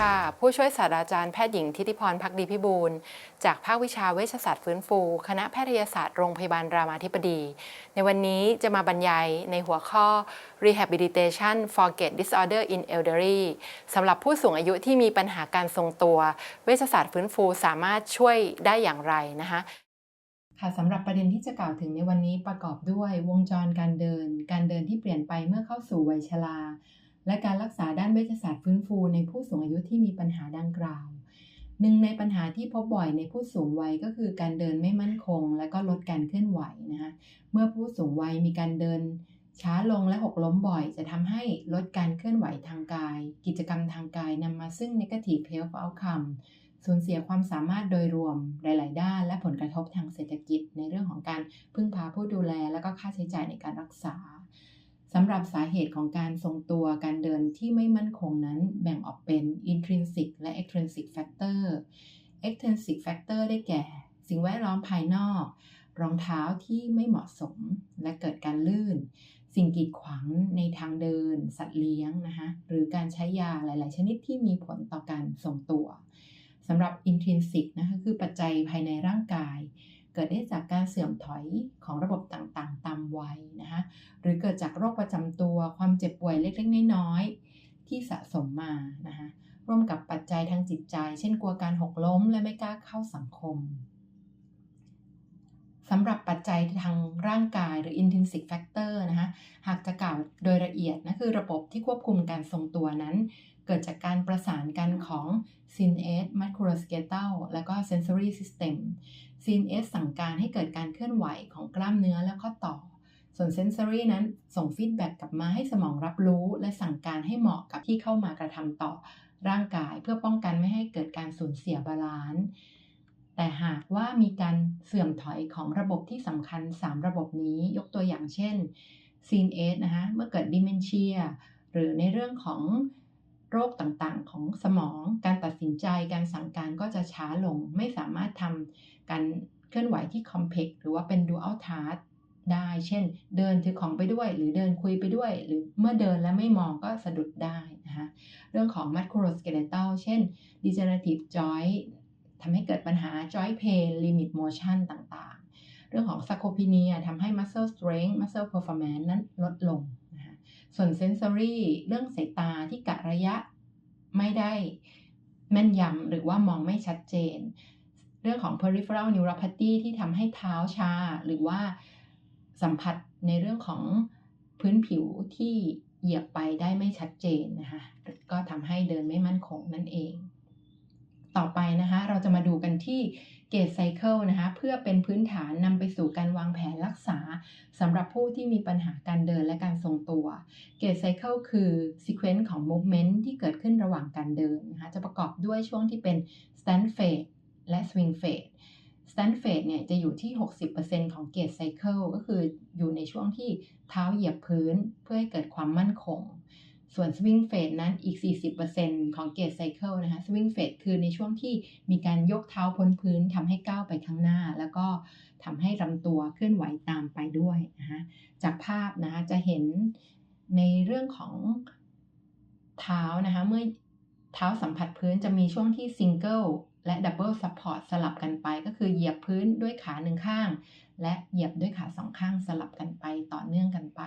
ค่ะ ผู้ช่วยศาสตราจารย์แพทย์หญิงทิติพรพักดีพิบูลจากภาควิชาเวชศาสตร์ฟื้นฟู คณะแพทยศาสตร์โรงพยาบาลรามาธิบดี ในวันนี้จะมาบรรยายในหัวข้อ rehabilitation for gait disorder in elderly สำหรับผู้สูงอายุที่มีปัญหาการทรงตัว เวชศาสตร์ฟื้นฟูสามารถช่วยได้อย่างไรนะคะค่ะสำหรับประเด็นที่จะกล่าวถึงในวันนี้ประกอบด้วยวงจรการเดิน การเดินที่เปลี่ยนไปเมื่อเข้าสู่วัยชรา และการรักษาด้านเวชศาสตร์ฟื้นฟูในผู้สูงอายุที่มีปัญหาดังกล่าว หนึ่งในปัญหาที่พบบ่อยในผู้สูงวัยก็คือการเดินไม่มั่นคง และก็ลดการเคลื่อนไหวนะคะเมื่อผู้สูงวัยมีการเดินช้าลงและหกล้มบ่อย จะทำให้ลดการเคลื่อนไหวทางกาย กิจกรรมทางกายนำมาซึ่ง negative health outcome สูญเสียความสามารถโดยรวมหลาย ๆ ด้าน และผลกระทบทางเศรษฐกิจในเรื่องของการพึ่งพาผู้ดูแล และก็ค่าใช้จ่ายในการรักษา สำหรับสาเหตุของการทรงตัวการเดินที่ไม่มั่นคงนั้นแบ่งออกเป็น intrinsic และ extrinsic factor extrinsic factor ได้แก่ สิ่งแวดล้อมภายนอก รองเท้าที่ไม่เหมาะสมและเกิดการลื่น สิ่งกีดขวางในทางเดิน สัตว์เลี้ยงนะคะหรือการใช้ยาหลาย ๆ ชนิดที่มีผลต่อการทรงตัวสำหรับ intrinsic นะคะคือปัจจัยภายในร่างกาย กิดได้จากการเสื่อมถอยของระบบต่างๆ ตามวัยนะคะหรือเกิดจากโรคประจำตัวความเจ็บป่วยเล็กๆ น้อยๆ ที่สะสมมานะคะร่วมกับปัจจัยทางจิตใจ เช่นกลัวการหกล้มและไม่กล้าเข้าสังคมสำหรับปัจจัยทางร่างกายหรือ intrinsic factor นะคะหากจะกล่าวโดยละเอียดนะคือระบบที่ควบคุมการทรงตัวนั้น เกิดจากการประสานกันของ CNS musculoskeletal และก็ sensory system CNS สั่งการให้เกิดการเคลื่อนไหวของกล้ามเนื้อและข้อต่อ ส่วน sensory นั้นส่งฟีดแบ็กกลับมาให้สมองรับรู้ และสั่งการให้เหมาะกับที่เข้ามากระทำต่อร่างกายเพื่อป้องกันไม่ให้เกิดการสูญเสียบาลานซ์แต่หากว่ามีการเสื่อมถอยของระบบที่สำคัญ 3 ระบบนี้ยกตัวอย่างเช่น CNS นะคะเมื่อเกิด dementia หรือในเรื่องของโรคต่างๆ ของสมอง การตัดสินใจ การสั่งการก็จะช้าลง ไม่สามารถทำ การเคลื่อนไหวที่ complex หรือว่าเป็น dual task ได้ เช่น เดินถือของไปด้วย หรือเดินคุยไปด้วย หรือเมื่อเดินแล้วไม่มองก็สะดุดได้นะคะเรื่องของ musculoskeletal เช่น degenerative joint ทำให้เกิดปัญหา joint pain limit motion ต่างๆ เรื่องของ sarcopenia ทำให้ muscle strength muscle performance นั้นลดลงนะคะส่วน sensory เรื่องสายตาที่กะระยะไม่ได้แม่นยำหรือว่ามองไม่ชัดเจน เรื่องของ peripheral neuropathy ที่ทำให้เท้าชา หรือว่าสัมผัสในเรื่องของพื้นผิวที่เหยียบไปได้ไม่ชัดเจนนะคะก็ทำให้เดินไม่มั่นคงนั่นเอง ต่อไปนะคะ เราจะมาดูกันที่เกตไซเคิลนะคะ เพื่อเป็นพื้นฐานนำไปสู่การวางแผนรักษาสำหรับผู้ที่มีปัญหาการเดินและการทรงตัว เกตไซเคิลคือซีเควนซ์ของ movement ที่เกิดขึ้นระหว่างการเดินนะคะ จะประกอบด้วยช่วงที่เป็น stand phase และ swing phase stand phase เนี่ยจะอยู่ที่ 60%ของเกตไซเคิลก็คืออยู่ในช่วงที่เท้าเหยียบพื้นเพื่อให้เกิดความมั่นคง ส่วน swing phase นั้นอีก 40%ของเกตไซเคิลนะคะ swing phase คือในช่วงที่มีการยกเท้าพ้นพื้นทำให้ก้าวไปข้างหน้า แล้วก็ทำให้ลำตัวเคลื่อนไหวตามไปด้วยนะคะจากภาพนะคะจะเห็นในเรื่องของเท้านะคะเมื่อเท้าสัมผัสพื้นจะมีช่วงที่ single และ double support สลับกันไป ก็คือเหยียบพื้นด้วยขาหนึ่งข้าง และเหยียบด้วยขาสองข้างสลับกันไปต่อเนื่องกันไป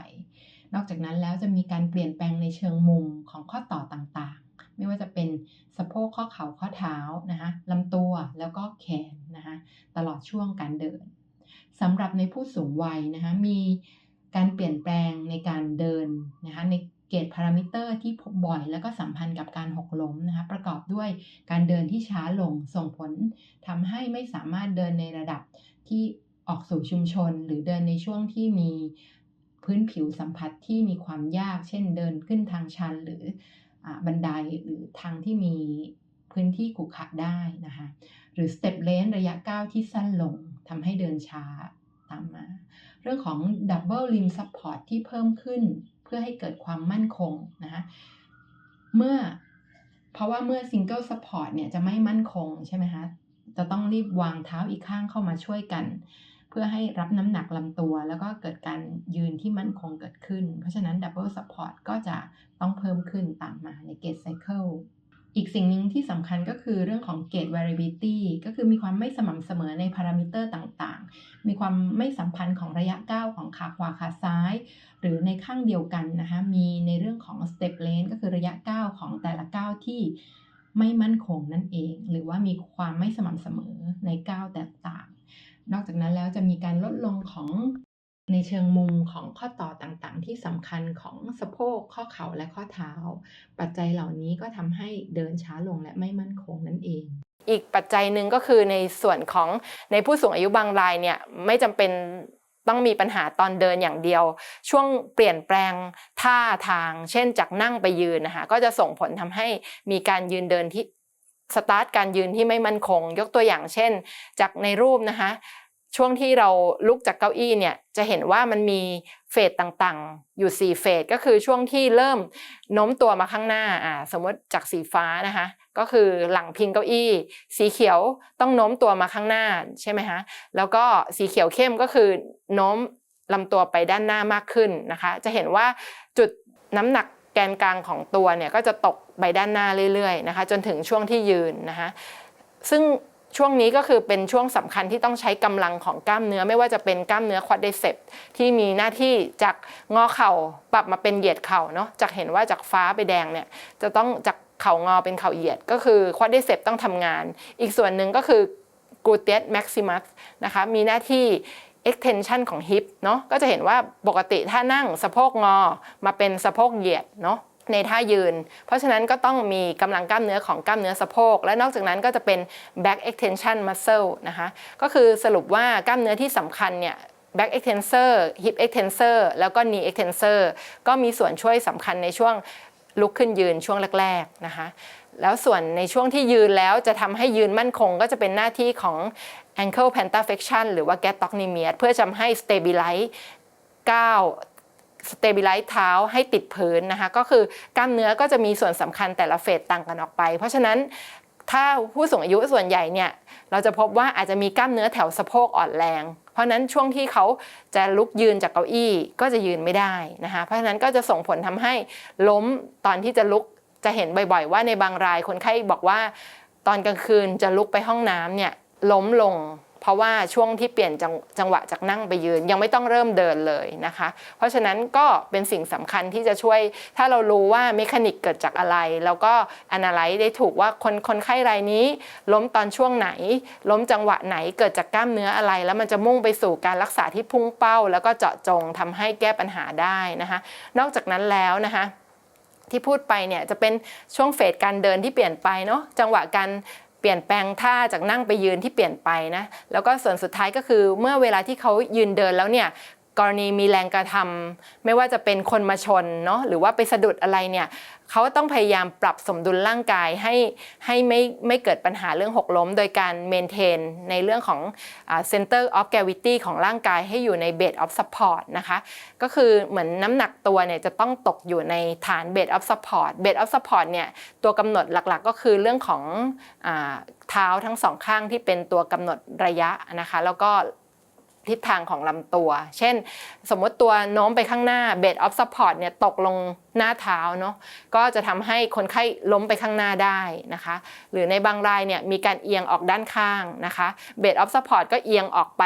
นอกจากนั้นแล้วจะมีการเปลี่ยนแปลงในเชิงมุมของข้อต่อต่างๆ ไม่ว่าจะเป็นสะโพกข้อเข่าข้อเท้านะคะลำตัวแล้วก็แขนนะคะตลอดช่วงการเดินสำหรับในผู้สูงวัยนะคะมีการเปลี่ยนแปลงในการเดินนะคะในเกตพารามิเตอร์ที่พบบ่อย แล้วก็สัมพันธ์กับการหกล้มนะคะประ ด้วยการเดินที่ช้าลงส่งผลทำให้ไม่สามารถเดินในระดับที่ออกสู่ชุมชน หรือเดินในช่วงที่มีพื้นผิวสัมผัสที่มีความยาก เช่นเดินขึ้นทางชันหรืออบันไดหรือทางที่มีพื้นที่ขรุขระได้นะคะหรือสเต็ปเลนระยะก้าวที่สั้นลงทำให้เดินช้าตามมา เรื่องของ Double Limb Support ที่เพิ่มขึ้นเพื่อให้เกิดความมั่นคงนะคะเมื่อ เพราะว่าเมื่อ Single Support เนี่ยจะไม่มั่นคงใช่ไหมคะจะต้องรีบวางเท้าอีกข้างเข้ามาช่วยกัน เพื่อให้รับน้ำหนักลำตัว แล้วก็เกิดการยืนที่มั่นคงเกิดขึ้น เพราะฉะนั้น Double Support ก็จะต้องเพิ่มขึ้นตามมาในเกตไซเคิล อีกสิ่งหนึ่งที่สำคัญก็คือเรื่องของ gate variability ก็คือมีความไม่สม่ำเสมอในพารามิเตอร์ต่างๆ มีความไม่สัมพันธ์ของระยะก้าวของขาขวาขาซ้าย หรือในข้างเดียวกันนะคะ มีในเรื่องของ step length ก็คือระยะก้าวของแต่ละก้าวที่ไม่มั่นคงนั่นเอง หรือว่ามีความไม่สม่ำเสมอในก้าวแตกต่าง นอกจากนั้นแล้วจะมีการลดลงของ ในเชิงมุมของข้อต่อต่างๆ ที่สำคัญของสะโพกข้อเข่าและข้อเท้า ปัจจัยเหล่านี้ก็ทำให้เดินช้าลงและไม่มั่นคงนั่นเอง อีกปัจจัยหนึ่งก็คือในส่วนของในผู้สูงอายุบางรายเนี่ยไม่จำเป็นต้องมีปัญหาตอนเดินอย่างเดียว ช่วงเปลี่ยนแปลงท่าทาง เช่นจากนั่งไปยืนนะคะก็จะส่งผลทำให้มีการยืนเดินที่สตาร์ทการยืนที่ไม่มั่นคง ยกตัวอย่างเช่น จากในรูปนะคะ ช่วงที่เราลุกจากเก้าอี้เนี่ยจะเห็นว่ามันมีเฟสต่างๆ อยู่ 4 เฟสก็คือช่วงที่เริ่มโน้มตัวมาข้างหน้าอ่าสมมติจากสีฟ้านะคะก็คือหลังพิงเก้าอี้ สีเขียวต้องโน้มตัวมาข้างหน้าใช่ไหมคะแล้วก็สีเขียวเข้มก็คือโน้มลำตัวไปด้านหน้ามากขึ้นนะคะ จะเห็นว่าจุดน้ำหนักแกนกลางของตัวเนี่ยก็จะตกไปด้านหน้าเรื่อยๆนะคะ จนถึงช่วงที่ยืนนะคะซึ่ง ช่วงนี้ก็คือเป็นช่วงสำคัญที่ต้องใช้กำลังของกล้ามเนื้อไม่ว่าจะเป็นกล้ามเนื้อควอดไดเซปที่มีหน้าที่จากงอเข่าปรับมาเป็นเหยียดเข่าเนาะจากเห็นว่าจากฟ้าไปแดงเนี่ยจะต้องจากเข่างอเป็นเข่าเหยียด ก็คือควอดไดเซปต้องทำงาน อีกส่วนหนึ่งก็คือกลูเตียสแม็กซิมัสนะคะมีหน้าที่ extension ของ hip เนาะก็จะเห็นว่าปกติถ้านั่งสะโพกงอมาเป็นสะโพกเหยียดเนาะ ในท่ายืน เพราะฉะนั้นก็ต้องมีกำลังกล้ามเนื้อของกล้ามเนื้อสะโพก และนอกจากนั้นก็จะเป็น back extension muscle นะคะ ก็คือสรุปว่ากล้ามเนื้อที่สำคัญเนี่ย back extensor hip extensor แล้วก็ knee extensor ก็มีส่วนช่วยสำคัญในช่วงลุกขึ้นยืนช่วงแรก ๆ นะคะ แล้วส่วนในช่วงที่ยืนแล้วจะทำให้ยืนมั่นคงก็จะเป็นหน้าที่ของ ankle plantar flexion หรือว่า gastrocnemius เพื่อทำให้ stabilize ก้าว สเต b ิ l ไลซ์เท้าให้ติดพื้นนะคะก็คือกล้ามเนื้อก็จะมีส่วนสำคัญแต่ละเฟสต่างกันออกไป เพราะฉะนั้นถ้าผู้สูงอายุส่วนใหญ่เนี่ยเราจะพบว่าอาจจะมีกล้ามเนื้อแถวสะโพกอ่อนแรง เพราะฉะนั้นช่วงที่เขาจะลุกยืนจากเก้าอี้ก็จะยืนไม่ได้นะคะเพราะฉะนั้นก็จะส่งผลทำให้ล้มตอนที่จะลุกจะเห็นบ่อยๆ ว่าในบางรายคนไข้บอกว่า ตอนกลางคืนจะลุกไปห้องน้ำเนี่ยล้มลง เพราะว่าช่วงที่เปลี่ยนจงจังหวะจากนั่งไปยืน ยังไม่ต้องเริ่มเดินเลยนะคะ เพราะฉะนั้นก็เป็นสิ่งสำคัญที่จะช่วย ถ้าเรารู้ว่าเมคานิกเกิดจากอะไร แล้วก็ analyze ได้ถูกว่าคนคนไข้รายนี้ ล้มตอนช่วงไหน ล้มจังหวะไหนเกิดจากกล้ามเนื้ออะไร แล้วมันจะมุ่งไปสู่การรักษาที่พุ่งเป้า แล้วก็เจาะจงทำให้แก้ปัญหาได้นะคะ นอกจากนั้นแล้วนะคะที่พูดไปเนี่ยจะเป็นช่วงเฟสการเดินที่เปลี่ยนไปเนาะจังหวะการ เปลี่ยนแปลงท่าจากนั่งไปยืนที่เปลี่ยนไปนะแล้วก็ส่วนสุดท้ายก็คือเมื่อเวลาที่เขายืนเดินแล้วเนี่ยกรณีมีแรงกระทำไม่ว่าจะเป็นคนมาชนเนาะหรือว่าไปสะดุดอะไรเนี่ย เขาต้องพยายามปรับสมดุลร่างกายให้ให้ไม่ไม่เกิดปัญหาเรื่องหกล้ม โดยการเมนเทนในเรื่องของ center of gravity ของร่างกายให้อยู่ใน bed of support นะคะก็คือเหมือนน้ำหนักตัวเนี่ยจะต้องตกอยู่ในฐาน bed of support bed of support เนี่ยตัวกำหนดหลักๆ ก็คือเรื่องของเท้าทั้งสองข้างที่เป็นตัวกำหนดระยะนะคะแล้วก็ ทิศทางของลำตัว เช่น สมมติตัวโน้มไปข้างหน้า bed of support เนี่ยตกลงหน้าเท้าเนาะก็จะทำให้คนไข้ล้มไปข้างหน้าได้นะคะ หรือในบางรายเนี่ยมีการเอียงออกด้านข้างนะคะ bed of support ก็เอียงออกไป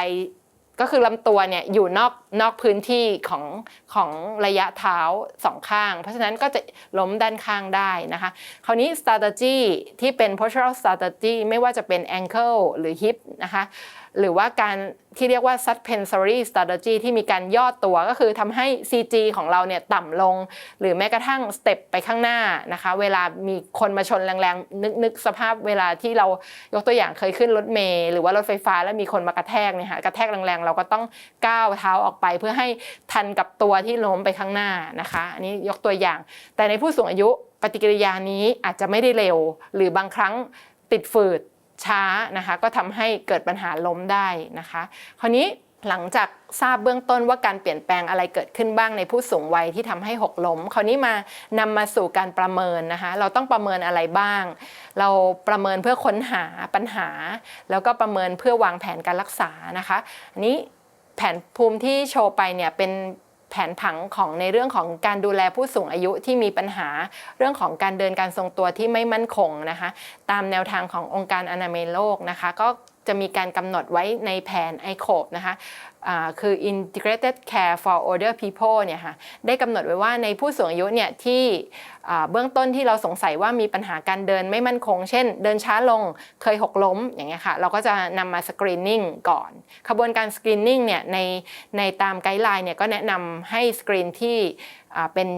ก็คือลำตัวเนี่ยอยู่นอกนอกพื้นที่ของของระยะเท้าสองข้าง เพราะฉะนั้นก็จะล้มด้านข้างได้นะคะ คราวนี้ strategy ที่เป็น postural strategy ไม่ว่าจะเป็น ankle หรือ hip นะคะ หรือว่าการที่เรียกว่า suspensory strategy ที่มีการย่อตัวก็คือทำให้ CG ของเราเนี่ยต่ำลง หรือแม้กระทั่งสเต็ปไปข้างหน้านะคะ เวลามีคนมาชนแรงๆ นึกนึกสภาพเวลาที่เรายกตัวอย่างเคยขึ้นรถเมล์หรือว่ารถไฟฟ้าแล้วมีคนมากระแทกเนี่ยค่ะกระแทกแรงๆ เราก็ต้องก้าวเท้าออกไปเพื่อให้ทันกับตัวที่ล้มไปข้างหน้านะคะ อันนี้ยกตัวอย่าง แต่ในผู้สูงอายุปฏิกิริยานี้อาจจะไม่ได้เร็ว หรือบางครั้งติดฝืด ช้านะคะก็ทำให้เกิดปัญหาล้มได้นะคะ คราวนี้หลังจากทราบเบื้องต้นว่าการเปลี่ยนแปลงอะไรเกิดขึ้นบ้างในผู้สูงวัยที่ทำให้หกล้ม คราวนี้มานำมาสู่การประเมินนะคะ เราต้องประเมินอะไรบ้าง เราประเมินเพื่อค้นหาปัญหา แล้วก็ประเมินเพื่อวางแผนการรักษานะคะอันนี้แผนภูมิที่โชว์ไปเนี่ยเป็น แผนผังของในเรื่องของการดูแลผู้สูงอายุที่มีปัญหาเรื่องของการเดินการทรงตัวที่ไม่มั่นคงนะคะ ตามแนวทางขององค์การอนามัยโลกนะคะ ก็ จะมีการกำหนดไว้ในแผน ICOP นะคะคือ Integrated Care for Older People เนี่ยค่ะได้กำหนดไว้ว่าในผู้สูงอายุเนี่ยที่เบื้องต้นที่เราสงสัยว่ามีปัญหาการเดินไม่มั่นคง เช่น เดินช้าลงเคยหกล้มอย่างเงี้ยค่ะเราก็จะนำมาสกรีนนิ่งก่อนขบวนการสกรีนนิ่งเนี่ยในในตามไกด์ไลน์เนี่ยก็แนะนำให้สกรีนที่เป็น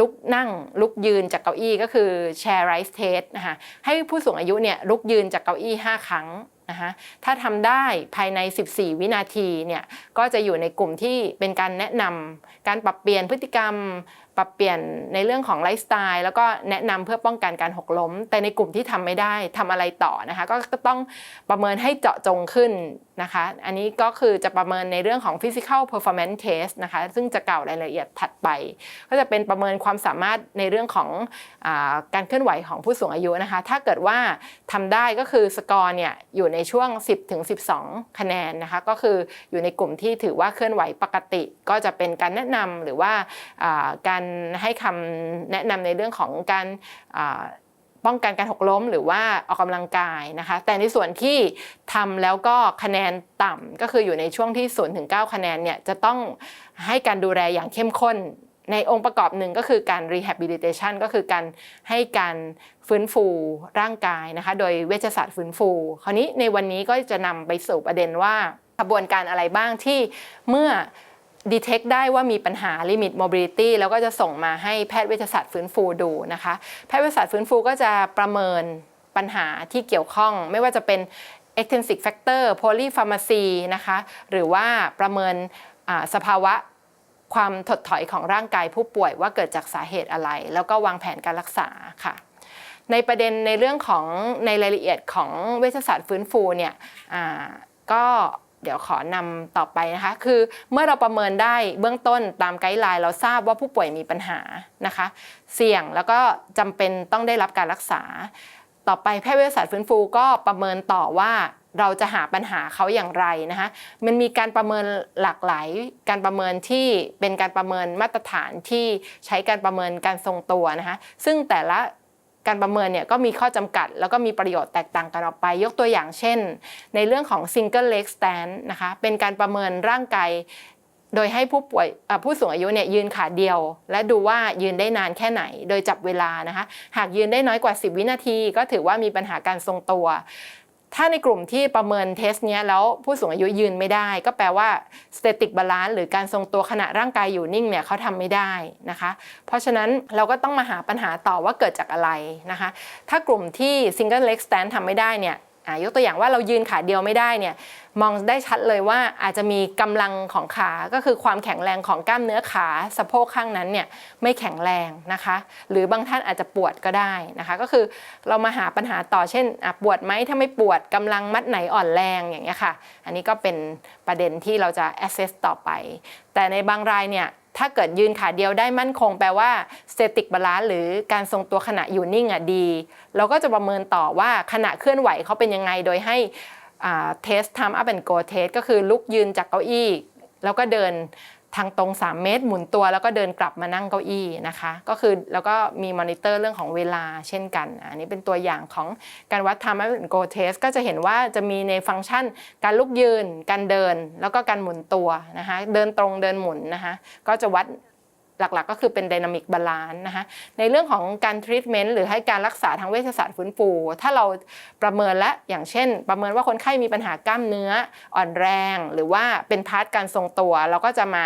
ลุกนั่งลุกยืนจากเก้าอี้ก็คือ chair rise test นะคะให้ผู้สูงอายุเนี่ยลุกยืนจากเก้าอี้ 5 ครั้ง นะคะถ้าทำได้ภายใน 14 วินาทีเนี่ยก็จะอยู่ในกลุ่มที่เป็นการแนะนำการปรับเปลี่ยนพฤติกรรม ปรับเปลี่ยนในเรื่องของไลฟ์สไตล์แล้วก็แนะนำเพื่อป้องกันการหกล้ม แต่ในกลุ่มที่ทำไม่ได้ทำอะไรต่อนะคะ ก็ต้องประเมินให้เจาะจงขึ้นนะคะ อันนี้ก็คือจะประเมินในเรื่องของ physical performance test นะคะ ซึ่งจะกล่าวรายละเอียดถัดไป ก็จะเป็นประเมินความสามารถในเรื่องของอการเคลื่อนไหวของผู้สูงอายุนะคะ ถ้าเกิดว่าทำได้ก็คือสกอร์เนี่ยอยู่ในช่วง 10ถึง12 คะแนนนะคะ ก็คืออยู่ในกลุ่มที่ถือว่าเคลื่อนไหวปกติ ก็จะเป็นการแนะนำหรือว่าการให้คำแนะนำในเรื่องของการป้องกันการหกล้มหรือว่าออกกำลังกายนะคะ แต่ในส่วนที่ทำแล้วก็คะแนนต่ำก็คืออยู่ในช่วงที่0ถึง9คะแนนเนี่ยจะต้องให้การดูแลอย่างเข้มข้น ในองค์ประกอบหนึ่งก็คือการ rehabilitation ก็คือการให้การฟื้นฟูร่างกายนะคะ โดยเวชศาสตร์ฟื้นฟู คราวนี้ในวันนี้ก็จะนำไปสู่ประเด็นว่ากระบวนการอะไรบ้างที่เมื่อ detect ได้ว่ามีปัญหา limit mobility แล้วก็จะส่งมาให้แพทย์เวชศาสตร์ฟื้นฟูดูนะคะ แพทย์เวชศาสตร์ฟื้นฟูก็จะประเมินปัญหาที่เกี่ยวข้อง ไม่ว่าจะเป็น extrinsic factor polypharmacy นะคะ หรือว่าประเมินสภาวะความถดถอยของร่างกายผู้ป่วยว่าเกิดจากสาเหตุอะไร แล้วก็วางแผนการรักษาค่ะ ในประเด็นในเรื่องของในรายละเอียดของเวชศาสตร์ฟื้นฟูเนี่ยก็ เดี๋ยวขอนำต่อไปนะคะ คือเมื่อเราประเมินได้เบื้องต้นตามไกด์ไลน์เราทราบว่าผู้ป่วยมีปัญหานะคะ เสี่ยงแล้วก็จำเป็นต้องได้รับการรักษา ต่อไปแพทย์เวชศาสตร์ฟื้นฟูก็ประเมินต่อว่าเราจะหาปัญหาเขาอย่างไรนะคะ มันมีการประเมินหลากหลาย การประเมินที่เป็นการประเมินมาตรฐานที่ใช้การประเมินการทรงตัวนะคะ ซึ่งแต่ละ การประเมินเนี่ยก็มีข้อจำกัด แล้วก็มีประโยชน์แตกต่างกันออกไป ยกตัวอย่างเช่น ในเรื่องของ single leg stand นะคะเป็นการประเมินร่างกายโดยให้ผู้ป่วยผู้สูงอายุเนี่ยยืนขาเดียว และดูว่ายืนได้นานแค่ไหน โดยจับเวลานะคะ หากยืนได้น้อยกว่า 10 วินาที ก็ถือว่ามีปัญหาการทรงตัว ถ้าในกลุ่มที่ประเมินเทสเนี้ยแล้วผู้สูงอายุยืนไม่ได้ ก็แปลว่า static balance หรือการทรงตัวขณะร่างกายอยู่นิ่งเนี่ยเขาทำไม่ได้นะคะ เพราะฉะนั้นเราก็ต้องมาหาปัญหาต่อว่าเกิดจากอะไรนะคะ ถ้ากลุ่มที่ single leg stand ทำไม่ได้เนี่ย ยกตัวอย่างว่าเรายืนขาเดียวไม่ได้เนี่ยมองได้ชัดเลยว่าอาจจะมีกำลังของขา ก็คือความแข็งแรงของกล้ามเนื้อขาสะโพกข้างนั้นเนี่ยไม่แข็งแรงนะคะ หรือบางท่านอาจจะปวดก็ได้นะคะ ก็คือเรามาหาปัญหาต่อเช่นปวดไหมถ้าไม่ปวดกำลังมัดไหนอ่อนแรงอย่างเงี้ยค่ะ อันนี้ก็เป็นประเด็นที่เราจะ assess ต่อไป แต่ในบางรายเนี่ย ถ้าเกิดยืนขาเดียวได้มั่นคงแปลว่าสเตติกบาลานซ์หรือการทรงตัวขณะอยู่นิ่งอะดี เราก็จะประเมินต่อว่าขณะเคลื่อนไหวเขาเป็นยังไงโดยให้เทส time up and go test ก็คือลุกยืนจากเก้าอี้ แล้วก็เดิน ทางตรง 3 เมตร หมุนตัวแล้วก็เดินกลับมานั่งเก้าอี้นะคะ ก็คือแล้วก็มีมอนิเตอร์เรื่องของเวลาเช่นกัน อันนี้เป็นตัวอย่างของการวัด time up and go test ก็จะเห็นว่าจะมีในฟังก์ชันการลุกยืน การเดิน แล้วก็การหมุนตัวนะคะ เดินตรงเดินหมุนนะคะ ก็จะวัด หลักๆ ก็คือเป็น Dynamic Balance นะคะในเรื่องของการทรี a เมนต์หรือให้การรักษาทางเวชศาสตร์ฟื้นฟู ถ้าเราประเมินและอย่างเช่น ประเมินว่าคนไข้มีปัญหากล้ามเนื้ออ่อนแรง หรือว่าเป็นพาร์ทการทรงตัว เราก็จะมา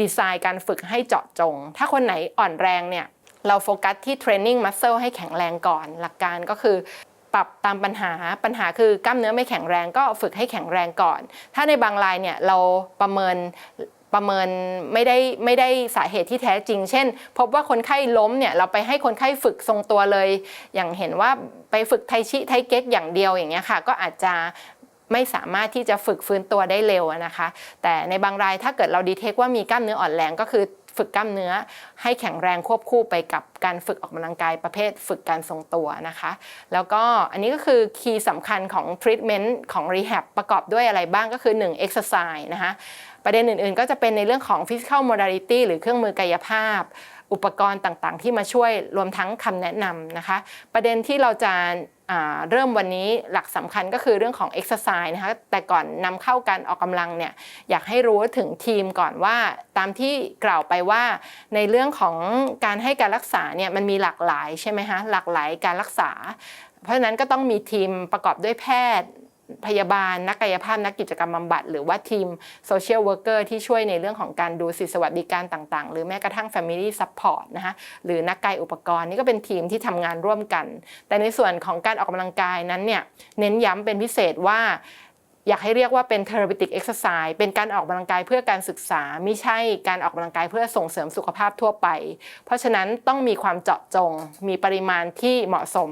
ดีไซน์การฝึกให้เจาะจง ถ้าคนไหนอ่อนแรงเนี่ยเราโฟกัสที่เทรนนิ่งมัสเซลให้แข็งแรงก่อน หลักการก็คือปรับตามปัญหาปัญหาคือกล้ามเนื้อไม่แข็งแรงก็ฝึกให้แข็งแรงก่อน ถ้าในบางรายเนี่ยเราประเมิน ประเมินไม่ได้ไม่ได้สาเหตุที่แท้จริง เช่น พบว่าคนไข้ล้มเนี่ยเราไปให้คนไข้ฝึกทรงตัวเลย อย่างเห็นว่าไปฝึกไทชิไทเก๊กอย่างเดียวอย่างเงี้ยค่ะ ก็อาจจะไม่สามารถที่จะฝึกฟื้นตัวได้เร็วนะคะ แต่ในบางรายถ้าเกิดเราดีเทคว่ามีกล้ามเนื้ออ่อนแรงก็คือ ฝึกกล้ามเนื้อ ให้แข็งแรงควบคู่ไปกับการฝึกออกกำลังกายประเภทฝึกการทรงตัวนะคะ แล้วก็อันนี้ก็คือคีย์สำคัญของ treatment ของ rehab ประกอบด้วยอะไรบ้างก็คือ 1 exercise นะคะประเด็นอื่นๆ ก็จะเป็นในเรื่องของ physical modality หรือเครื่องมือกายภาพ อุปกรณ์ต่างๆ ที่มาช่วยรวมทั้งคำแนะนำนะคะ ประเด็นที่เราจะ เริ่มวันนี้หลักสำคัญก็คือเรื่องของ exercise นะคะแต่ก่อนนำเข้าการออกกำลังเนี่ยอยากให้รู้ถึงทีมก่อนว่า ตามที่กล่าวไปว่า ในเรื่องของการให้การรักษาเนี่ยมันมีหลากหลายใช่ไหมคะหลากหลายการรักษา เพราะฉะนั้นก็ต้องมีทีมประกอบด้วยแพทย์ พยาบาลนักกายภาพนักกิจกรรมบำบัด หรือว่าทีมโซเชียลเวิร์กเกอร์ที่ช่วยในเรื่องของการดูสิทธิสวัสดิการต่างๆ หรือแม้กระทั่ง Family Support นะคะหรือนักกายอุปกรณ์นี่ก็เป็นทีมที่ทำงานร่วมกัน แต่ในส่วนของการออกกำลังกายนั้นเนี่ยเน้นย้ำเป็นพิเศษว่าอยากให้เรียกว่าเป็น therapeutic exercise เป็นการออกกำลังกายเพื่อการศึกษา ไม่ใช่การออกกำลังกายเพื่อส่งเสริมสุขภาพทั่วไป เพราะฉะนั้นต้องมีความเจาะจง มีปริมาณที่เหมาะสม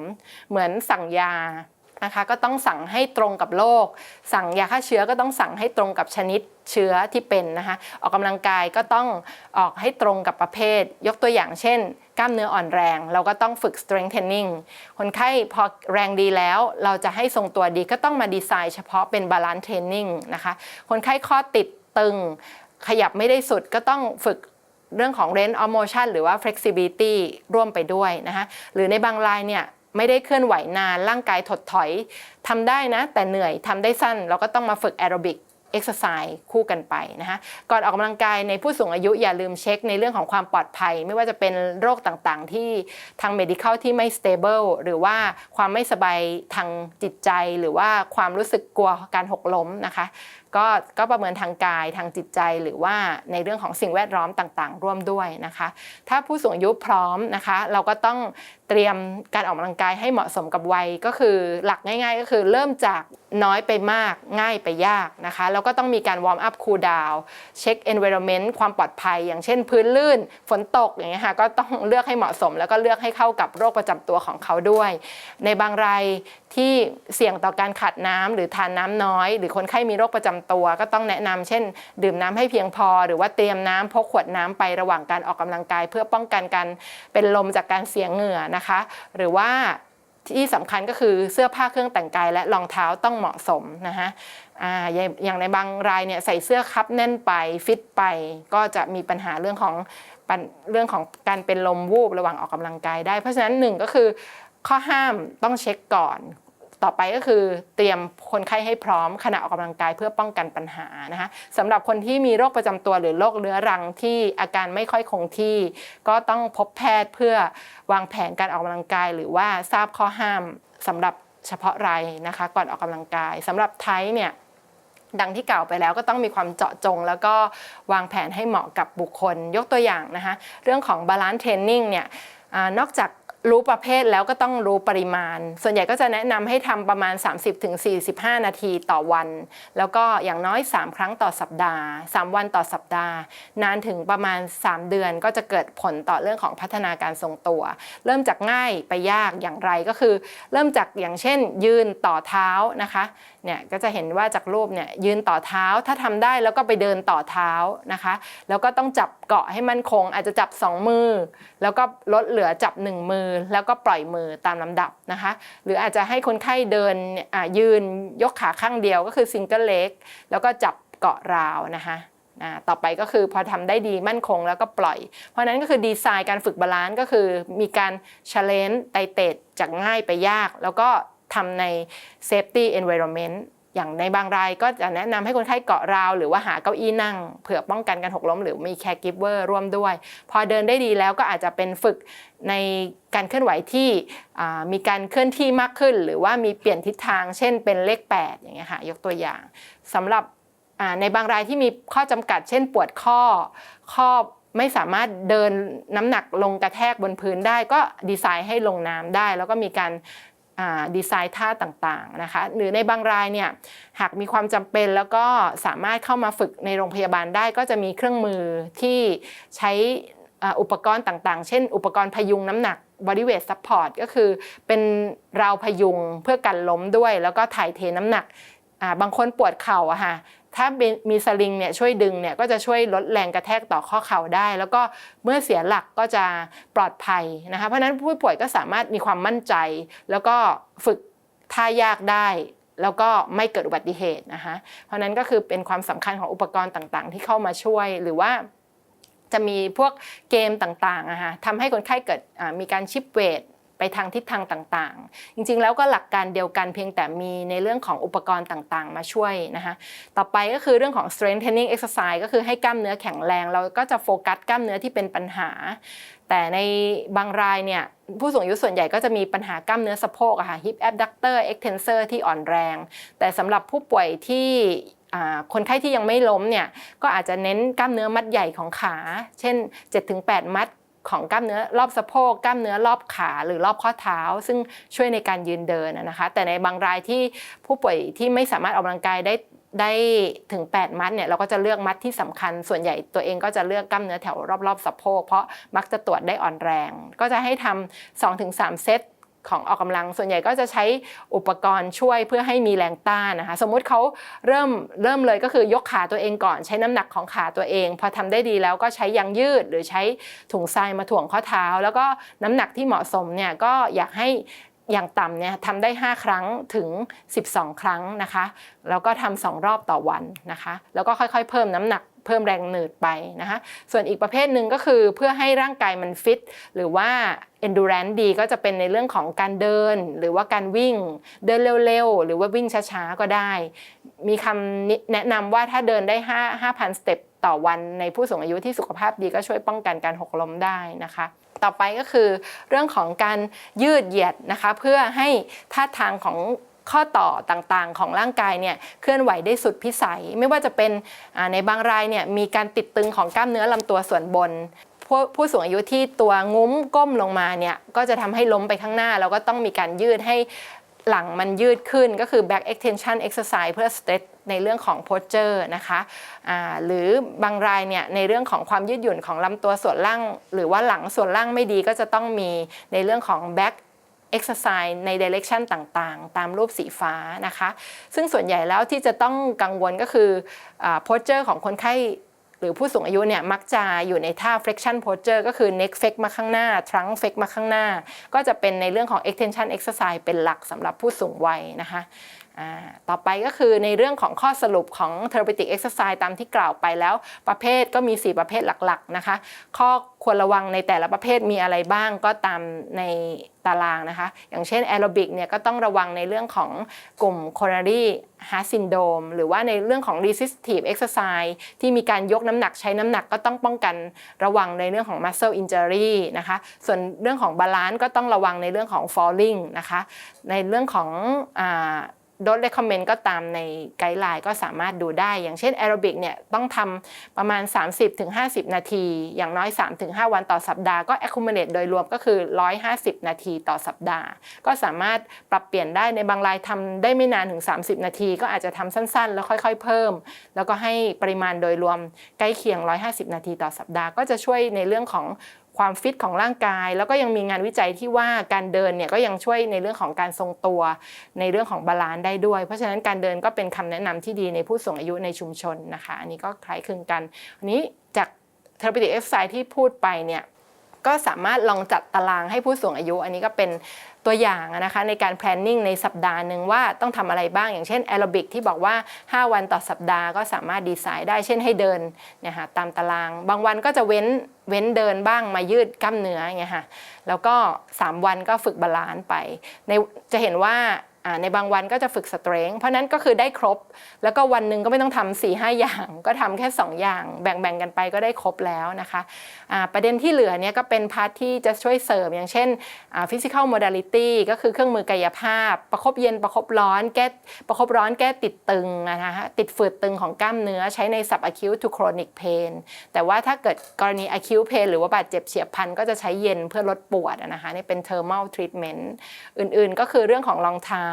เหมือนสั่งยา นะคะก็ต้องสั่งให้ตรงกับโรคสั่งยาฆ่าเชื้อก็ต้องสั่งให้ตรงกับชนิดเชื้อที่เป็นนะคะออกกำลังกายก็ต้องออกให้ตรงกับประเภท ยกตัวอย่างเช่น กล้ามเนื้ออ่อนแรง เราก็ต้องฝึก strengthening คนไข้พอแรงดีแล้ว เราจะให้ทรงตัวดีก็ต้องมาดีไซน์เฉพาะเป็น balance training นะคะคนไข้ข้อติดตึง ขยับไม่ได้สุดก็ต้องฝึกเรื่องของ range of motion หรือว่า flexibility ร่วมไปด้วยนะคะหรือในบางรายเนี่ย ไม่ได้เคลื่อนไหวนานร่างกายถดถอยทำได้นะ แต่เหนื่อยทำได้สั้น เราก็ต้องมาฝึกแอโรบิกเอ็กซ์ไซส์คู่กันไปนะคะก่อนออกกำลังกายในผู้สูงอายุอย่าลืมเช็คในเรื่องของความปลอดภัย ไม่ว่าจะเป็นโรคต่างๆ ที่ทาง medical ที่ไม่ stable หรือว่าความไม่สบายทางจิตใจ หรือว่าความรู้สึกกลัวการหกล้มนะคะก็ก็ประเมินทางกายทางจิตใจหรือว่าในเรื่องของสิ่งแวดล้อมต่างๆ ร่วมด้วยนะคะ ถ้าผู้สูงอายุพร้อมนะคะ เราก็ต้องเตรียมการออกกำลังกายให้เหมาะสมกับวัยก็คือหลักง่าย ๆ ก็คือเริ่มจากน้อยไปมากง่ายไปยากนะคะ แล้วก็ต้องมีการวอร์มอัพคูลดาวเช็ค environment ความปลอดภัย อย่างเช่นพื้นลื่น ฝนตกอย่างเงี้ยค่ะก็ต้องเลือกให้เหมาะสม แล้วก็เลือกให้เข้ากับโรคประจำตัวของเขาด้วย ในบางรายที่เสี่ยงต่อการขาดน้ำหรือทานน้ำน้อย หรือคนไข้มีโรคประจำตัว ก็ต้องแนะนำเช่น ดื่มน้ำให้เพียงพอ หรือว่าเตรียมน้ำพกขวดน้ำไประหว่างการออกกำลังกาย เพื่อป้องกันการเป็นลมจากการเสียเหงื่อนะคะ หรือว่าที่สำคัญก็คือเสื้อผ้าเครื่องแต่งกายและรองเท้าต้องเหมาะสมนะคะอย่างในบางรายเนี่ยใส่เสื้อคับแน่นไปฟิตไป ก็จะมีปัญหาเรื่องของเรื่องของการเป็นลมวูบระหว่างออกกำลังกายได้ เพราะฉะนั้นหนึ่งก็คือข้อห้ามต้องเช็คก่อน ต่อไปก็คือเตรียมคนไข้ให้พร้อมขณะออกกำลังกายเพื่อป้องกันปัญหานะคะสำหรับคนที่มีโรคประจำตัวหรือโรคเรื้อรังที่อาการไม่ค่อยคงที่ ก็ต้องพบแพทย์เพื่อวางแผนการออกกำลังกาย หรือว่าทราบข้อห้ามสำหรับเฉพาะรายนะคะ ก่อนออกกำลังกายสำหรับไทเนี่ยดังที่กล่าวไปแล้วก็ต้องมีความเจาะจง แล้วก็วางแผนให้เหมาะกับบุคคลยกตัวอย่างนะคะ เรื่องของ balance training เนี่ยอนอกจาก รู้ประเภทแล้วก็ต้องรู้ปริมาณ ส่วนใหญ่ก็จะแนะนำให้ทำประมาณ 30-45 นาทีต่อวัน แล้วก็อย่างน้อย 3 ครั้งต่อสัปดาห์ 3 วันต่อสัปดาห์ นานถึงประมาณ 3 เดือนก็จะเกิดผลต่อเรื่องของพัฒนาการทรงตัว เริ่มจากง่ายไปยากอย่างไรก็คือ เริ่มจากอย่างเช่น ยืนต่อเท้านะคะเนี่ยก็จะเห็นว่าจากรูปเนี่ยยืนต่อเท้าถ้าทำได้แล้วก็ไปเดินต่อเท้านะคะ แล้วก็ต้องจับเกาะให้มั่นคง อาจจะจับ 2 มือ แล้วก็ลดเหลือจับ 1 มือแล้วก็ปล่อยมือตามลำดับนะคะ หรืออาจจะให้คนไข้เดินยืนยกขาข้างเดียวก็คือซิงเกิลเล็กแล้วก็จับเกาะราวนะคะต่อไปก็คือพอทำได้ดีมั่นคงแล้วก็ปล่อย เพราะนั้นก็คือดีไซน์การฝึกบาลานซ์ก็คือมีการ challenge ไตเตดจากง่ายไปยาก แล้วก็ทำใน safety environment อย่างในบางรายก็จะแนะนำให้คนไข้เกาะราว หรือว่าหาเก้าอี้นั่งเผื่อป้องกันการหกล้ม หรือมี caregiver ร่วมด้วย พอเดินได้ดีแล้วก็อาจจะเป็นฝึกในการเคลื่อนไหวที่มีการเคลื่อนที่มากขึ้น หรือว่ามีเปลี่ยนทิศทาง เช่นเป็นเลข 8 อย่างเงี้ยค่ะยกตัวอย่างสำหรับในบางรายที่มีข้อจำกัด เช่นปวดข้อข้อไม่สามารถเดินน้ำหนักลงกระแทกบนพื้นได้ก็ดีไซน์ให้ลงน้ำได้ แล้วก็มีการ ดีไซน์ท่าต่างๆนะคะหรือในบางรายเนี่ยหากมีความจำเป็นแล้วก็สามารถเข้ามาฝึกในโรงพยาบาลได้ก็จะมีเครื่องมือที่ใช้อุปกรณ์ต่างๆ เช่น อุปกรณ์พยุงน้ำหนัก body weight support ก็คือเป็นราวพยุงเพื่อกันล้มด้วย แล้วก็ถ่ายเทน้ำหนักบางคนปวดเข่าอะค่ะ ถ้ามีสลิงเนี่ยช่วยดึงเนี่ยก็จะช่วยลดแรงกระแทกต่อข้อเข่าได้ แล้วก็เมื่อเสียหลักก็จะปลอดภัยนะคะเพราะนั้นผู้ป่วยก็สามารถมีความมั่นใจ แล้วก็ฝึกท่ายากได้แล้วก็ไม่เกิดอุบัติเหตุนะคะ เพราะนั้นก็คือเป็นความสำคัญของอุปกรณ์ต่างๆ ที่เข้ามาช่วยหรือว่าจะมีพวกเกมต่างๆอะฮะทำให้คนไข้เกิดมีการชิปเวท ไปทางทิศทางต่างๆ จริงๆ แล้วก็หลักการเดียวกันเพียงแต่มีในเรื่องของอุปกรณ์ต่างๆ มาช่วยนะคะ ต่อไปก็คือเรื่องของ strengthening exercise ก็คือให้กล้ามเนื้อแข็งแรง เราก็จะโฟกัสกล้ามเนื้อที่เป็นปัญหา แต่ในบางรายเนี่ยผู้สูงอายุส่วนใหญ่ก็จะมีปัญหากล้ามเนื้อสะโพกอะค่ะ hip abductor extensor ที่อ่อนแรง แต่สำหรับผู้ป่วยที่คนไข้ที่ยังไม่ล้มเนี่ยก็อาจจะเน้นกล้ามเนื้อมัดใหญ่ของขา เช่น 7-8 มัด ของกล้ามเนื้อรอบสะโพกกล้ามเนื้อรอบขาหรือรอบข้อเท้า ซึ่งช่วยในการยืนเดินนะคะ แต่ในบางรายที่ผู้ป่วยที่ไม่สามารถออกกำลังกายได้ได้ถึง 8 มัดเนี่ยเราก็จะเลือกมัดที่สำคัญ ส่วนใหญ่ตัวเองก็จะเลือกกล้ามเนื้อแถวรอบๆสะโพกเพราะมักจะตรวจได้อ่อนแรง ก็จะให้ทำ2-3 เซต ของออกกำลังส่วนใหญ่ก็จะใช้อุปกรณ์ช่วยเพื่อให้มีแรงต้านนะคะ สมมุติเขาเริ่มเริ่มเลยก็คือยกขาตัวเองก่อนใช้น้ำหนักของขาตัวเอง พอทำได้ดีแล้วก็ใช้ยางยืดหรือใช้ถุงทรายมาถ่วงข้อเท้า แล้วก็น้ำหนักที่เหมาะสมเนี่ยก็อยากให้อย่างต่ำเนี่ยทำได้ 5 ครั้งถึง 12 ครั้งนะคะ แล้วก็ทำสองรอบต่อวันนะคะ แล้วก็ค่อยๆ เพิ่มน้ำหนัก เพิ่มแรงหนืดไปนะคะส่วนอีกประเภทหนึ่งก็คือเพื่อให้ร่างกายมันฟิตหรือว่า endurance ดีก็จะเป็นในเรื่องของการเดิน หรือว่าการวิ่งเดินเร็วๆ หรือว่าวิ่งช้าๆ ก็ได้ มีคำแนะนำว่าถ้าเดินได้5 5,000สเต็ปต่อวันในผู้สูงอายุที่สุขภาพดีก็ช่วยป้องกันการหกล้มได้นะคะต่อไปก็คือเรื่องของการยืดเหยียดนะคะเพื่อให้ท่าทางของ ข้อต่อต่างๆ ของร่างกายเนี่ยเคลื่อนไหวได้สุดพิสัย ไม่ว่าจะเป็นในบางรายเนี่ยมีการติดตึงของกล้ามเนื้อลำตัวส่วนบนผู้ผู้สูงอายุที่ตัวงุ้มก้มลงมาเนี่ยก็จะทำให้ล้มไปข้างหน้า แล้วก็ต้องมีการยืดให้หลังมันยืดขึ้นก็คือ back extension exercise เพื่อ stretch ในเรื่องของ posture นะคะะหรือบางรายเนี่ยในเรื่องของความยืดหยุ่นของลำตัวส่วนล่าง หรือว่าหลังส่วนล่างไม่ดีก็จะต้องมีในเรื่องของ back exercise ใน direction ต่างๆ ตามรูปสีฟ้านะคะ ซึ่งส่วนใหญ่แล้วที่จะต้องกังวลก็คือ posture ของคนไข้หรือผู้สูงอายุเนี่ยมักจะอยู่ในท่า flexion posture ก็คือ neck flex มาข้างหน้า trunk flex มาข้างหน้า ก็จะเป็นในเรื่องของ extension exercise เป็นหลักสำหรับผู้สูงวัยนะคะ ต่อไปก็คือในเรื่องของข้อสรุปของ therapeutic exercise ตามที่กล่าวไปแล้ว ประเภทก็มี 4 ประเภทหลักๆนะคะ ข้อควรระวังในแต่ละประเภทมีอะไรบ้างก็ตามในตารางนะคะ อย่างเช่นแอโรบิกเนี่ยก็ต้องระวังในเรื่องของกลุ่ม coronary heart syndrome หรือว่าในเรื่องของ resistive exercise ที่มีการยกน้ำหนักใช้น้ำหนักก็ต้องป้องกันระวังในเรื่องของ muscle injury นะคะ ส่วนเรื่องของบาลานซ์ก็ต้องระวังในเรื่องของ falling นะคะ ในเรื่องของ โดสเลคคอมเมนต์ก็ตามในไกด์ไลน์ก็สามารถดูได้ อย่างเช่นแอโรบิกเนี่ยต้องทำประมาณ 30-50 นาที อย่างน้อย 3-5 วันต่อสัปดาห์ก็ accumulate โดยรวมก็คือ 150 นาทีต่อสัปดาห์ ก็สามารถปรับเปลี่ยนได้ในบางรายทำได้ไม่นานถึง 30 นาที ก็อาจจะทำสั้นๆ แล้วค่อยๆ เพิ่ม แล้วก็ให้ปริมาณโดยรวมใกล้เคียง 150 นาทีต่อสัปดาห์ ก็จะช่วยในเรื่องของ ความฟิตของร่างกาย แล้วก็ยังมีงานวิจัยที่ว่าการเดินเนี่ยก็ยังช่วยในเรื่องของการทรงตัว ในเรื่องของบาลานซ์ได้ด้วย เพราะฉะนั้นการเดินก็เป็นคำแนะนำที่ดีในผู้สูงอายุในชุมชนนะคะ อันนี้ก็คล้ายคลึงกันอันนี้จากเทอร์ p ติเอฟไซที่พูดไปเนี่ย ก็สามารถลองจัดตารางให้ผู้สูงอายุ อันนี้ก็เป็นตัวอย่างนะคะในการ planning ในสัปดาห์หนึ่งว่าต้องทำอะไรบ้างอย่างเช่นแอโรบิกที่บอกว่า 5 วันต่อสัปดาห์ก็สามารถดีไซน์ได้เช่นให้เดินเนี่ยค่ะตามตาราง บางวันก็จะเว้นเว้นเดินบ้างมายืดกล้ามเนื้ออย่างเงี้ยค่ะแล้วก็ 3 วันก็ฝึกบาลานซ์ไปในจะเห็นว่า ในบางวันก็จะฝึกสเตรงเพราะนั้นก็คือได้ครบ แล้วก็วันหนึ่งก็ไม่ต้องทำ4ี่ห้าอย่าง ก็ทำแค่ 2 อย่าง แบ่งๆกันไปก็ได้ครบแล้วนะคะะประเด็นที่เหลือเนี่ยก็เป็นพาร์ทที่จะช่วยเสริม อย่างเช่นฟิสิกอลโมด a ลิตี้ก็คือเครื่องมือกายภาพ ประคบเย็นประคบร้อนแก้ประคบร้อนแก้ติดตึงนะคะติดฝืดตึงของกล้ามเนื้อใช้ใน sub acute to chronic pain แต่ว่าถ้าเกิดกรณี acute pain หรือว่าบาดเจ็บเฉียบพลันก็จะใช้เย็นเพื่อลดปวดนะคะนี่เป็น thermal treatment อื่นๆ ก็คือเรื่องของรองเท้า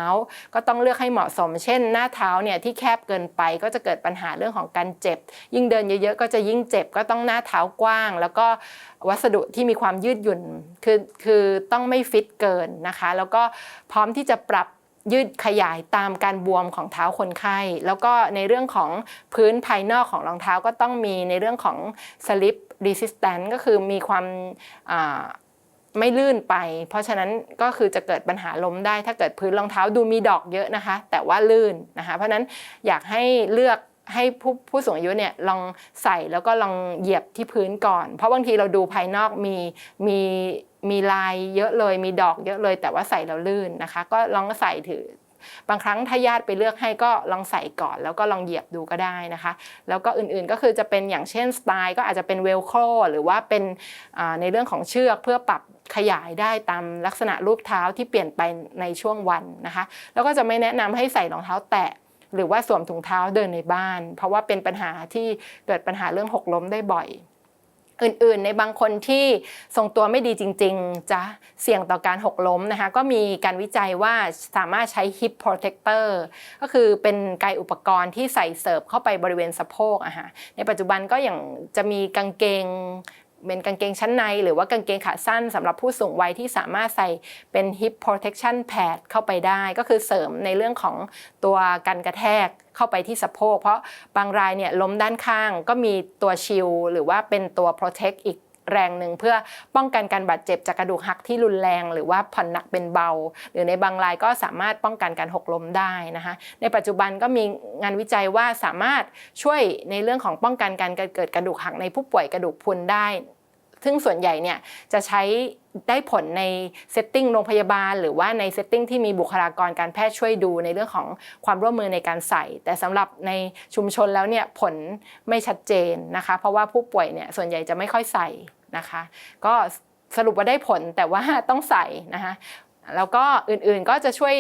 ก็ต้องเลือกให้เหมาะสม เช่น หน้าเท้าเนี่ยที่แคบเกินไปก็จะเกิดปัญหาเรื่องของการเจ็บ ยิ่งเดินเยอะๆ ก็จะยิ่งเจ็บก็ต้องหน้าเท้ากว้าง แล้วก็วัสดุที่มีความยืดหยุ่นคือคือต้องไม่ฟิตเกินนะคะ แล้วก็พร้อมที่จะปรับยืดขยายตามการบวมของเท้าคนไข้ แล้วก็ในเรื่องของพื้นภายนอกของรองเท้าก็ต้องมีในเรื่องของ slip resistant ก็คือมีความ ไม่ลื่นไป เพราะฉะนั้นก็คือจะเกิดปัญหาล้มได้ถ้าเกิดพื้นรองเท้าดูมีดอกเยอะนะคะ แต่ว่าลื่นนะคะ เพราะนั้นอยากให้เลือกให้ผู้ผู้สูงอายุเนี่ยลองใส่แล้วก็ลองเหยียบที่พื้นก่อน เพราะบางทีเราดูภายนอกมีมีมีลายเยอะเลย มีดอกเยอะเลย แต่ว่าใส่แล้วลื่นนะคะ ก็ลองใส่ถือบางครั้งถ้าญาติไปเลือกให้ก็ลองใส่ก่อนแล้วก็ลองเหยียบดูก็ได้นะคะ แล้วก็อื่นๆก็คือจะเป็นอย่างเช่นสไตล์ ก็อาจจะเป็นเวลโครหรือว่าเป็นในเรื่องของเชือกเพื่อปรับ ขยายได้ตามลักษณะรูปเท้าที่เปลี่ยนไปในช่วงวันนะคะ แล้วก็จะไม่แนะนำให้ใส่รองเท้าแตะหรือว่าสวมถุงเท้าเดินในบ้าน เพราะว่าเป็นปัญหาที่เกิดปัญหาเรื่องหกล้มได้บ่อย อื่นๆ ในบางคนที่ทรงตัวไม่ดีจริงๆ จะเสี่ยงต่อการหกล้มนะคะ ก็มีการวิจัยว่าสามารถใช้ hip protector ก็คือเป็นไกอุปกรณ์ที่ใส่เสิริมเข้าไปบริเวณสะโพกอะฮะในปัจจุบันก็อย่างจะมีกางเกง เป็นกางเกงชั้นในหรือว่ากางเกงขาสั้นสำหรับผู้สูงวัยที่สามารถใส่เป็น hip protection pad เข้าไปได้ ก็คือเสริมในเรื่องของตัวกันกระแทกเข้าไปที่สะโพก เพราะบางรายเนี่ยล้มด้านข้างก็มีตัวชิลหรือว่าเป็นตัว protect อีกแรงหนึ่งเพื่อป้องกันการบาดเจ็บจากกระดูกหักที่รุนแรง หรือว่าผ่อนหนักเป็นเบา หรือในบางรายก็สามารถป้องกันการหกล้มได้นะคะในปัจจุบันก็มีงานวิจัยว่าสามารถช่วยในเรื่องของป้องกันการเกิดกระดูกหักในผู้ป่วยกระดูกพรุนได้ ซึ่งส่วนใหญ่เนี่ยจะใช้ได้ผลในเซตติ้งโรงพยาบาล หรือว่าในเซตติ้งที่มีบุคลากรการแพทย์ช่วยดูในเรื่องของความร่วมมือในการใส่ แต่สำหรับในชุมชนแล้วเนี่ยผลไม่ชัดเจนนะคะ เพราะว่าผู้ป่วยเนี่ยส่วนใหญ่จะไม่ค่อยใส่นะคะ ก็สรุปว่าได้ผลแต่ว่าต้องใส่นะคะแล้วก็อื่นๆก็จะช่วย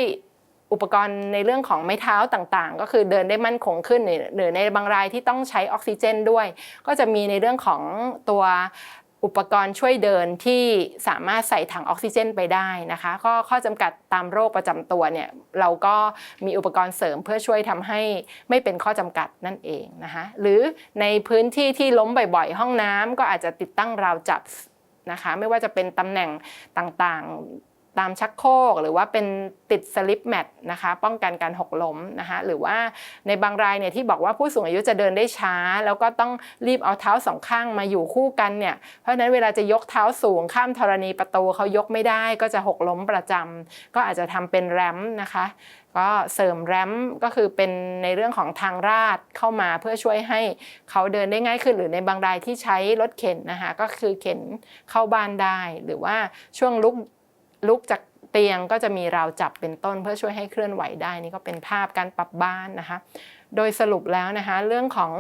อุปกรณ์ในเรื่องของไม้เท้าต่างๆ ก็คือเดินได้มั่นคงขึ้นหรือในบางรายที่ต้องใช้ออกซิเจนด้วย ก็จะมีในเรื่องของตัว อุปกรณ์ช่วยเดินที่สามารถใส่ถังออกซิเจนไปได้นะคะ ก็ข้อจำกัดตามโรคประจำตัวเนี่ยเราก็มีอุปกรณ์เสริมเพื่อช่วยทำให้ไม่เป็นข้อจำกัดนั่นเองนะคะหรือในพื้นที่ที่ล้มบ่อยๆ ห้องน้ำก็อาจจะติดตั้งราวจับนะคะ ไม่ว่าจะเป็นตำแหน่งต่างๆ ตามชักโครกหรือว่าเป็นติดสลิปแมทนะคะป้องกันการหกล้มนะคะหรือว่าในบางรายเนี่ยที่บอกว่าผู้สูงอายุจะเดินได้ช้า แล้วก็ต้องรีบเอาเท้าสองข้างมาอยู่คู่กันเนี่ยเพราะฉะนั้นเวลาจะยกเท้าสูงข้ามธรณีประตูเขายกไม่ได้ก็จะหกล้มประจำก็อาจจะทำเป็นแรมนะคะก็เสริมแรมก็คือเป็นในเรื่องของทางราดเข้ามาเพื่อช่วยให้เขาเดินได้ง่ายขึ้น หรือในบางรายที่ใช้รถเข็นนะคะก็คือเข็นเข้าบ้านได้ หรือว่าช่วงลุก ลุกจากเตียงก็จะมีราวจับเป็นต้น เพื่อช่วยให้เคลื่อนไหวได้นี่ก็เป็นภาพการปรับบ้านนะคะ โดยสรุปแล้วนะคะเรื่องของ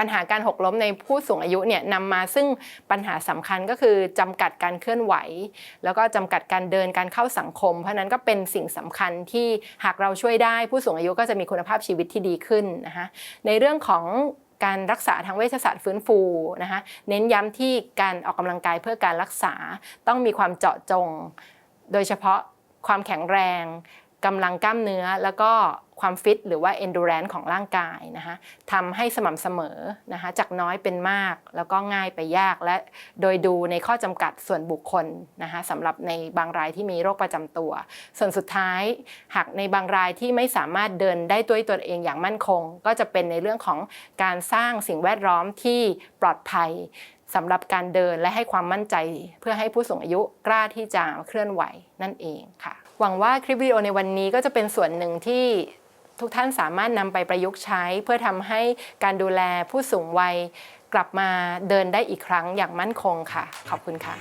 ปัญหาการหกล้มในผู้สูงอายุเนี่ยนำมาซึ่งปัญหาสำคัญก็คือจำกัดการเคลื่อนไหว แล้วก็จำกัดการเดินการเข้าสังคม เพราะฉะนั้นก็เป็นสิ่งสำคัญที่หากเราช่วยได้ผู้สูงอายุก็จะมีคุณภาพชีวิตที่ดีขึ้นนะคะในเรื่องของ การรักษาทางเวชศาสตร์ฟื้นฟูนะคะเน้นย้ำที่การออกกำลังกายเพื่อการรักษาต้องมีความเจาะจง โดยเฉพาะความแข็งแรง กำลังกล้ามเนื้อแล้วก็ความฟิตหรือว่า endurance ของร่างกายนะคะทำให้สม่ำเสมอนะคะจากน้อยเป็นมาก แล้วก็ง่ายไปยากและโดยดูในข้อจำกัดส่วนบุคคลนะคะสำหรับในบางรายที่มีโรคประจำตัว ส่วนสุดท้ายหากในบางรายที่ไม่สามารถเดินได้ด้วยตัวเองอย่างมั่นคง ก็จะเป็นในเรื่องของการสร้างสิ่งแวดล้อมที่ปลอดภัยสำหรับการเดินและให้ความมั่นใจ เพื่อให้ผู้สูงอายุกล้าที่จะเคลื่อนไหวนั่นเองค่ะ หวังว่าคลิปวิดีโอในวันนี้ก็จะเป็นส่วนหนึ่งที่ทุกท่านสามารถนำไปประยุกต์ใช้ เพื่อทำให้การดูแลผู้สูงวัย กลับมาเดินได้อีกครั้งอย่างมั่นคงค่ะ ขอบคุณค่ะ